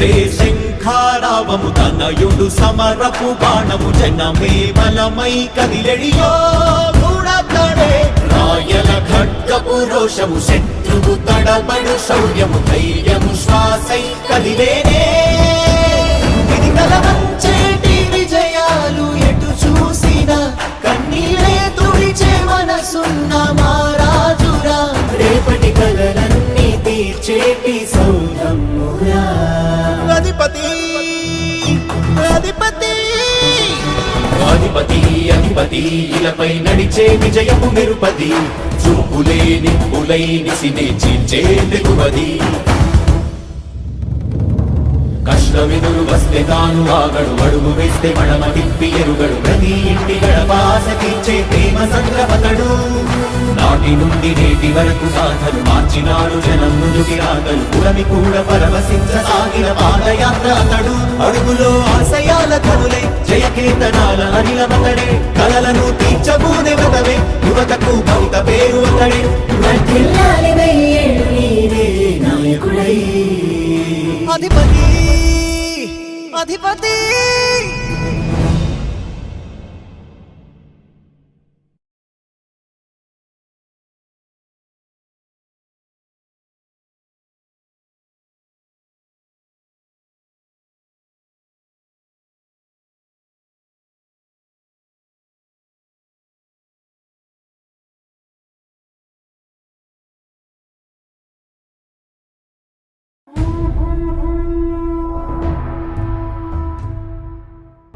తండ్రే శంఖారావము తనయుడు సమరపు బాణము జనమే బలమై కదిలెడియో గుణతడే రాయల ఖడ్గపు రోషము శత్రువు తడబడు శౌర్యము ధైర్యము శ్వాసై కదిలేనే. ఇది కలవంచేటి విజయాలు ఎటు చూసిన కన్నీరే తుడిచే మనసున్న మారాజురా రేపటి కలలన్నీ తీర్చేటి సౌరమ్మురా అధిపతి. అధిపతి. అధిపతి అధిపతి ఇలపై నడిచే విజయము మెరుపది. చూపులే నిప్పులై నిసినే చీల్చే తెగువది అడుగు వేస్తే మడమ తిప్పి ఎరుగడు. ప్రతి ఇంటి గడపాస తీర్చే ప్రేమ సంద్రపతడు నాటి నుండి నేటి వరకు సాధలు మార్చినాడు జనం ముందుకి రాగలు పురమి కూడా పాదయాత్ర అతడు. అడుగులో ఆశయాల కనులే అనిలమతడే. కలలను తీర్చబూనే వ్రతమే యువతకు పేరు అతడే. అధిపతి అధిపతి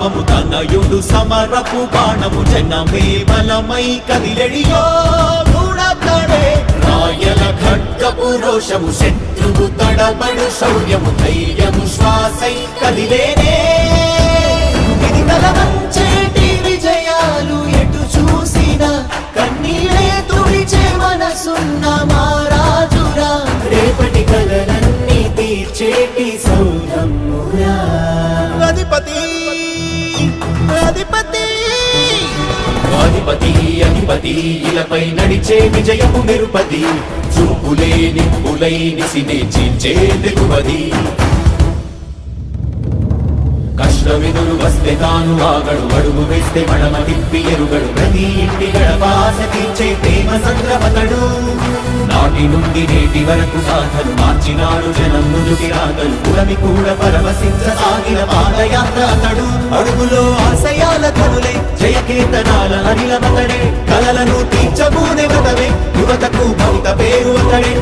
శంఖారావము తనయుడు సమరపు బాణము జనమే బలమై కదిలెడియో గుణతడే రాయల ఖడ్గపు రోషము శత్రువు తడబడు శౌర్యము ధైర్యము శ్వాసై కదిలేనే. ఇది కలవంచేటి విజయాలు ఎటు చూసినా కన్నీరే తుడిచే మనసున్న మారాజురా రేపటి కలలన్నీ తీర్చేటి సౌరమ్మురా. అధిపతి! అధిపతి అధిపతి ఇలపై నడిచే విజయము నిరుపతి చూపులే నిప్పులై నిసినే చీల్చే దిగువది వస్తే తాను ఆగడు అడుగు వేస్తే మడమ తిప్పి ఎరుగడు. ప్రతి ఇంటి గడపాస తీర్చే ప్రేమ సంద్రమతడు నాటి నుండి నేటి వరకు సాధలు మార్చినాడు జనం నుదుటి రాగలు పురమి కూడా పరవశించసాగిన పాదయాత్ర అతడు. అడుగులో ఆశయాల కనులే జయకేతనాల అనిలమతడే కలలను తీర్చబూనే వ్రతమే యువతకు భవిత పేరు అతడే.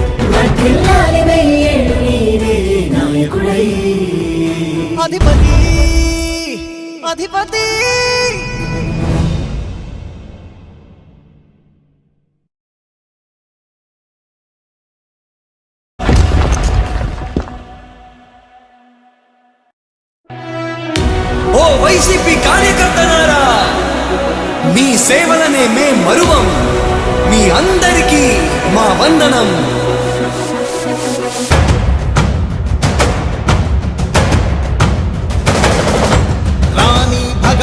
అధిపతి అధిపతి! ఓ వైసీపీ కార్యకర్తనారా మీ సేవలనే మే మరువం. మీ అందరికీ మా వందనం.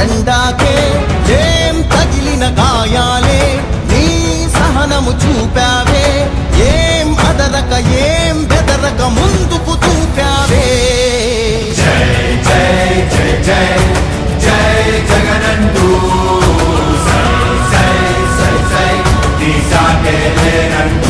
జెండాకే ఏం తగిలిన గాయాలే నీ సహనము చూపావే ఏం అదరక ఏం బెదరక ముందుకు చూపావే జగనూ సై సై సై సై సై ప్రతి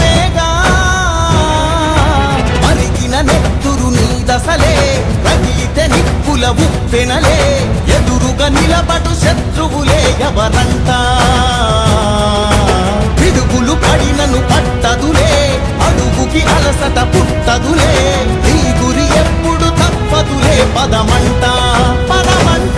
పదమంట పదమంట.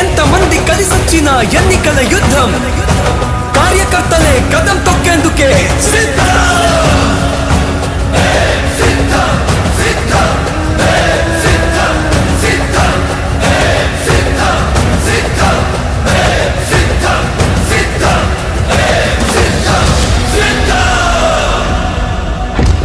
ఎంతమంది కలిసొచ్చిన ఎన్నికల యుద్ధం? కార్యకర్తలే కదం తొక్కేందుకే సిద్ధరా